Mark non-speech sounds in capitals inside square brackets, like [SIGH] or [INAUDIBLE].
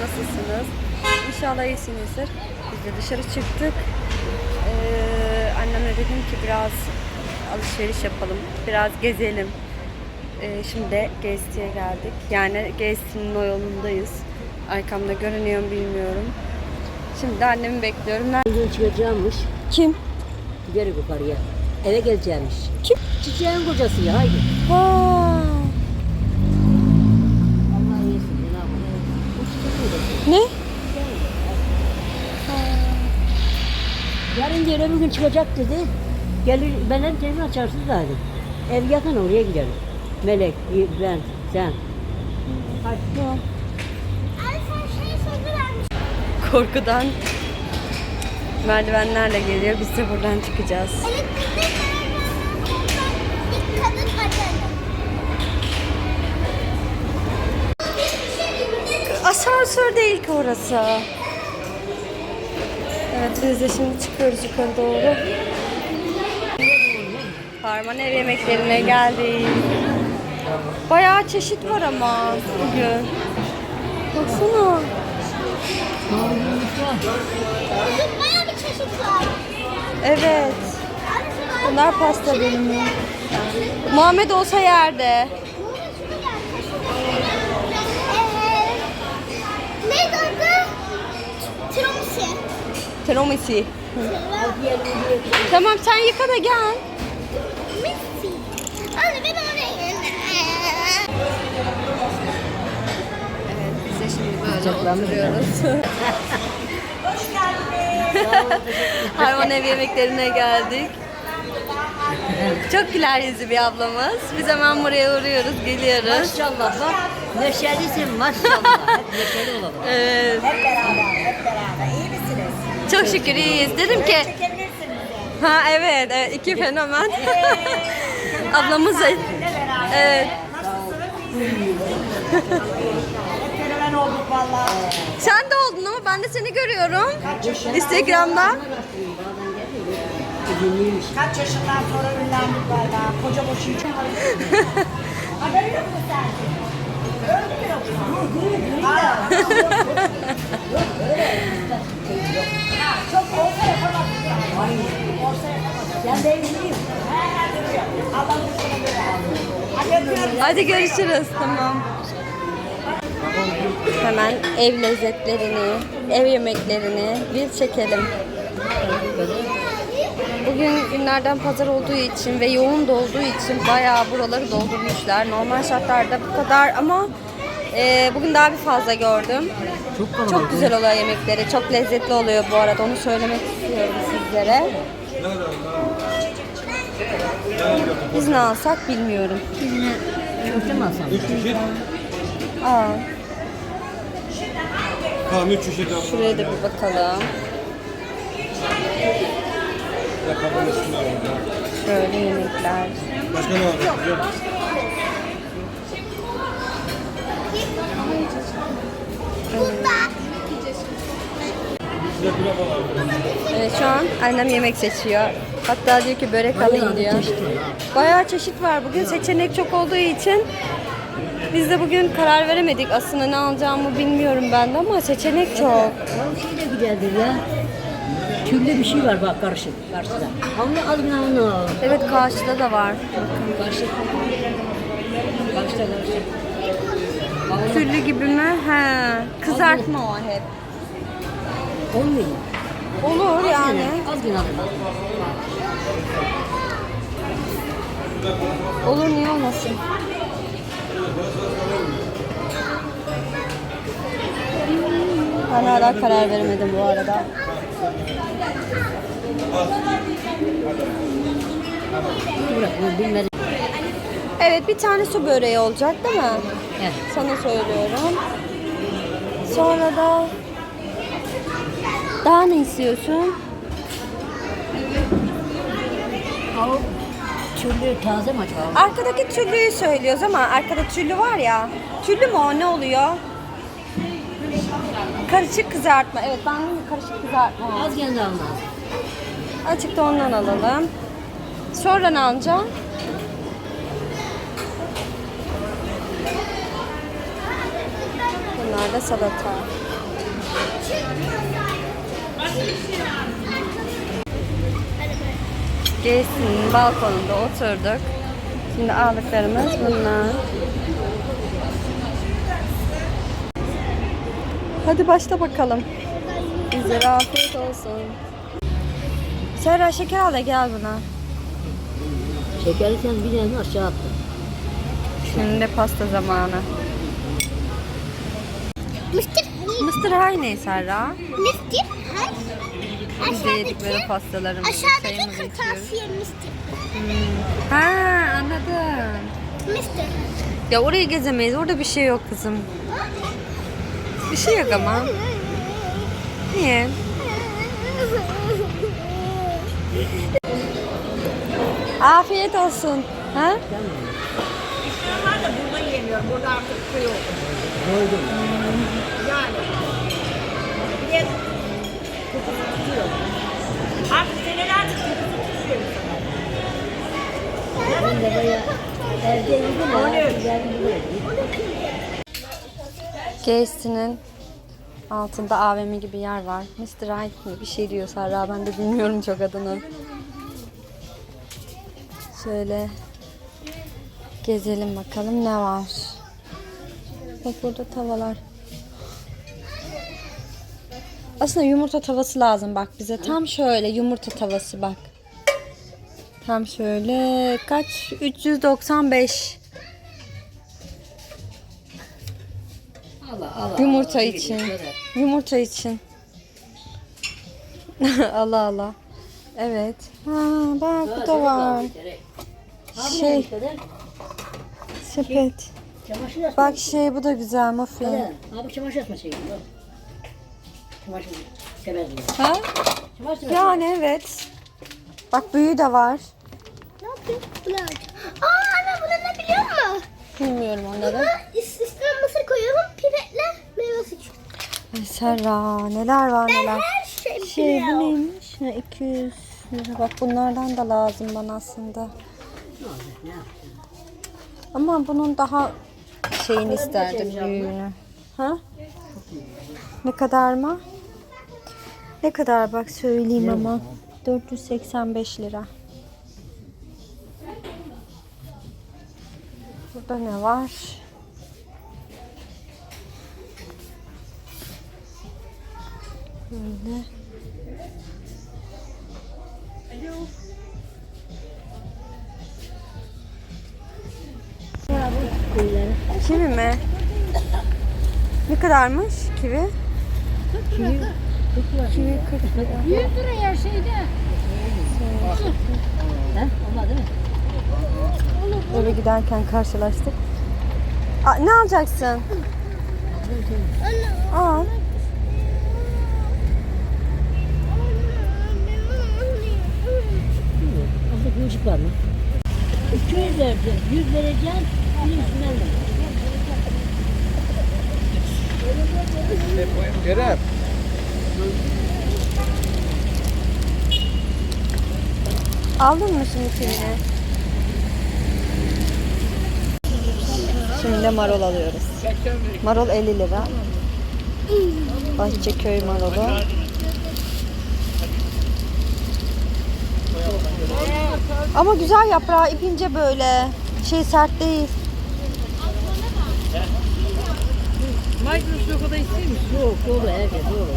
Nasılsınız? İnşallah iyisinizdir. Biz de dışarı çıktık. Ee, annemle dedim ki biraz alışveriş yapalım. Biraz gezelim. Ee, şimdi de Gezti'ye geldik. Yani Gezti'nin o yolundayız. Arkamda görünüyor mu bilmiyorum. Şimdi de annemi bekliyorum. Nerede? Bugün çıkacağımış. Kim? Geri yukarıya. Eve geleceğimiş. Kim? Çiçeğin kocası ya haydi. Ha. Allah iyisin. Ne yapalım? Bu çiçeğin kocası. Ne? Yarın diyor öbür gün çıkacak dedi. Gelir ben hem telefon açarsın zaten. Ev yakın oraya gidelim. Melek, ben, sen. Hadi. Korkudan merdivenlerle geliyor. Biz de buradan çıkacağız. Asansör değil ki orası. Evet biz de şimdi çıkıyoruz yukarı doğru. Harman ev yemeklerine geldik. Bayağı çeşit var ama bugün. Baksana. Bayağı bir çeşit var. Evet. Bunlar pasta dilimi. Muhammed olsa yerde. Neydi adı? Tiramisu. Tiramisu. Tamam sen yıka da gel. Messi. Anne ben oraya Evet biz de Bacaklarını oturuyoruz. Hayvan ev yemeklerine geldik. Çok güler yüzlü bir ablamız. Biz hemen buraya uğruyoruz, geliyoruz. Maşallah. Neşelisin maşallah. Hep neşeli olalım. Evet. Çok şükür iyiyiz. Dedim ki Ha evet, evet iki fenomen. [LAUGHS] Ablamız da Evet. Fenomen olduk valla. Sen de oldun ama ben de seni görüyorum. Instagram'da. Kaç yaşından sonra ünlendik valla. Koca boşu. [LAUGHS] Haberin yok mu sen? Hadi görüşürüz. Tamam. Hemen ev lezzetlerini, ev yemeklerini bir çekelim. Bugün günlerden pazar olduğu için ve yoğun da olduğu için bayağı buraları doldurmuşlar. Normal şartlarda bu kadar ama e, bugün daha bir fazla gördüm. Çok kalabalık. Çok güzel oluyor yemekleri. Çok lezzetli oluyor bu arada. Onu söylemek istiyorum sizlere. Biz ne alsak bilmiyorum. Köfte mi alsam? Aa, Tamam 3 şişe daha. şuraya da bir bakalım. Kafanın üstüne alalım. Şöyle yemekler. Başka ne var? Yok. Evet şu an annem yemek seçiyor. Hatta diyor ki börek alayım diyor. Bayağı çeşit var. Bugün seçenek çok olduğu için biz de bugün karar veremedik. Aslında ne alacağımı bilmiyorum ben de ama seçenek çok. Şey de güzeldir ya. Türlü bir şey var bak karşı, karşıda. Onu al onu al. Evet karşıda da var. Karşı. Karşıda karşı. Al, Türlü gibi mi? He. Kızartma o hep. Olmuyor. Olur yani. Az gün alın. Olur niye olmasın? Ben hala karar veremedim bu arada. Evet bir tane su böreği olacak değil mi? Evet. Sana söylüyorum. Sonra da daha ne istiyorsun? Türlü taze mi acaba? Arkadaki tüllüyü söylüyoruz ama arkada tüllü var ya. Tüllü mü o ne oluyor? Karışık kızartma. Evet ben de karışık kızartma. Az kendi almaz. Açık da ondan alalım. Sonra ne alacağım? Bunlar da salata. Geysin balkonunda oturduk. Şimdi aldıklarımız bunlar. Hadi başla bakalım. Bizlere afiyet olsun. Serra şeker al da gel buna. Şekeri sen bir tane aşağı attın. Şimdi de pasta zamanı. Mısır. Mısır High ne Serra? Mısır. Hay. Biz de yedik böyle Aşağıdaki, pastalarımızı, aşağıdaki çayımızı içiyoruz. kırtasiye mısır. Ha anladım. Mısır. Ya orayı gezemeyiz. Orada bir şey yok kızım. Bir şey yok ama. Niye? Afiyet olsun. Ha? İşler var da burada yiyemiyorum. Burada artık köy oldu. Yani. Bir kokusu tutuyor. Artık senelerdir kokusu tutuyor. Ben de bayağı evde yedim ama geldim Geysi'nin altında AVM gibi yer var. Mr. Right mi? Bir şey diyor Sarra. Ben de bilmiyorum çok adını. Şöyle gezelim bakalım ne var. Bak burada tavalar. Aslında yumurta tavası lazım bak bize. Tam şöyle yumurta tavası bak. Tam şöyle kaç? 395. Allah Allah. Yumurta için. [LAUGHS] Yumurta için. Allah Allah. Evet. Ha, bak bu da var. Şey, sepet. Çamaşır asma. Bak şey bu da güzel muffin. Ha bu çamaşır asma bak. Çamaşır severdim. Ha? Yani evet. Bak büyüğü de var. Ne yapıyor? Bunlar. Aa anne bunu ne biliyor musun? Bilmiyorum onları. Ben Serra neler var Ben neler. şeyi Şey bu neymiş? Ha, 200 lira. Bak bunlardan da lazım bana aslında. Ama bunun daha şeyini isterdim büyüğünü. Ha? Ne kadar mı? Ne kadar bak söyleyeyim ama. 485 lira. Burada ne var? Böyle. Kivi mi? Ne kadarmış kivi? Kivi 40 lira. 100 lira ya şeyde. Ha? Olmaz değil mi? Eve giderken karşılaştık. Aa, ne alacaksın? Al. Azıcık kıvırcık var mı? 200 vereceğim. 100 vereceğim. Bir üstünden ver. Kerem. Aldın mı şimdi kivini? Şimdi de marul alıyoruz. Marul 50 lira. Bahçeköy marulu. Ama güzel yaprağı ipince böyle. Şey sert değil. Yok, doğru herkes doğru.